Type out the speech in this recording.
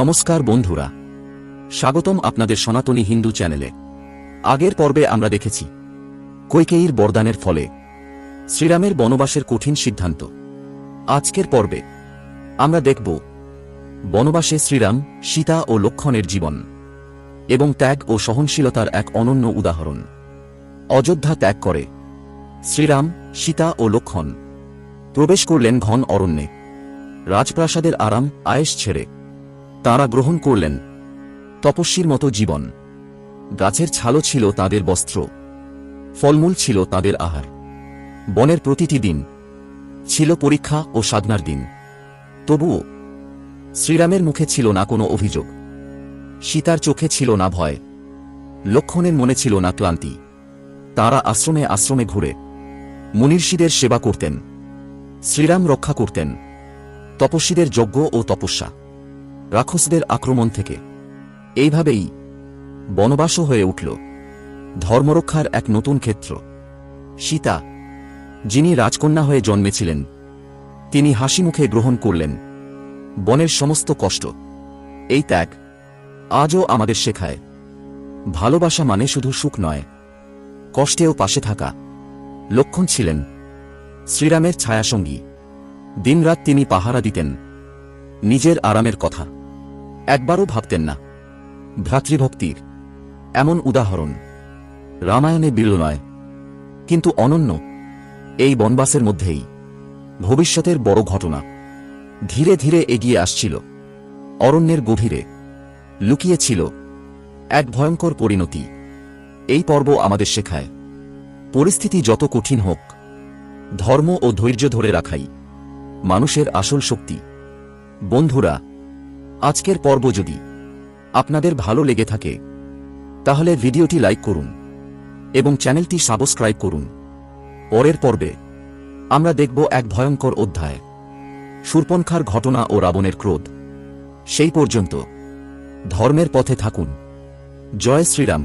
নমস্কার বন্ধুরা। স্বাগতম আপনাদের সনাতনী হিন্দু চ্যানেলে। আগের পর্বে আমরা দেখেছি, কৈকেয়ীর বরদানের ফলে শ্রীরামের বনবাসের কঠিন সিদ্ধান্ত। আজকের পর্বে আমরা দেখব বনবাসে শ্রীরাম সীতা ও লক্ষণের জীবন এবং ত্যাগ ও সহনশীলতার এক অনন্য উদাহরণ। অযোধ্যা ত্যাগ করে শ্রীরাম সীতা ও লক্ষণ প্রবেশ করলেন ঘন অরণ্যে। রাজপ্রাসাদের আরাম আয়েস ছেড়ে তাঁরা গ্রহণ করলেন। তপস্বীর মতো জীবন। গাছের ছালও ছিল তাদের বস্ত্র। ফলমূল ছিল তাদের আহার। বনের প্রতিটি দিন ছিল পরীক্ষা ও সাধনার দিন। তবুও শ্রীরামের মুখে ছিল না কোনো অভিযোগ। সীতার চোখে ছিল না ভয়। লক্ষণের মনে ছিল না ক্লান্তি। তারা আশ্রমে আশ্রমে ঘুরে মুনির্ষীদের সেবা করতেন। শ্রীরাম রক্ষা করতেন। তপস্বীদের যজ্ঞ ও তপস্যা। রাক্ষসদের আক্রমণ থেকে। এইভাবেই বনবাসও হয়ে উঠল ধর্মরক্ষার এক নতুন ক্ষেত্র। সীতা, যিনি রাজকন্যা হয়ে জন্মেছিলেন, তিনি হাসিমুখে গ্রহণ করলেন। বনের সমস্ত কষ্ট, এই ত্যাগ আজও আমাদের শেখায়। ভালোবাসা মানে শুধু সুখ নয়, কষ্টেও পাশে থাকা। লক্ষণ ছিলেন শ্রীরামের ছায়াসঙ্গী। দিনরাত তিনি পাহারা দিতেন, নিজের আরামের কথা। একবারও ভাবতেন না। ভ্রাতৃভক্তির এমন উদাহরণ। রামায়ণে বিরল নয়। কিন্তু অনন্য। এই বনবাসের মধ্যেই ভবিষ্যতের বড় ঘটনা। ধীরে ধীরে এগিয়ে আসছিল। অরণ্যের গভীরে লুকিয়েছিল এক ভয়ঙ্কর পরিণতি। এই পর্ব আমাদের শেখায়, পরিস্থিতি যত কঠিন হোক, ধর্ম ও ধৈর্য ধরে রাখাই মানুষের আসল শক্তি। বন্ধুরা আজকের পর্ব যদি আপনাদের ভালো লেগে থাকে, তাহলে ভিডিওটি লাইক করুন এবং চ্যানেলটি সাবস্ক্রাইব করুন। পরের পর্বে আমরা দেখব এক ভয়ঙ্কর অধ্যায়, সুরপন্খার ঘটনা ও রাবণের ক্রোধ। সেই পর্যন্ত ধর্মের পথে থাকুন। জয় শ্রীরাম।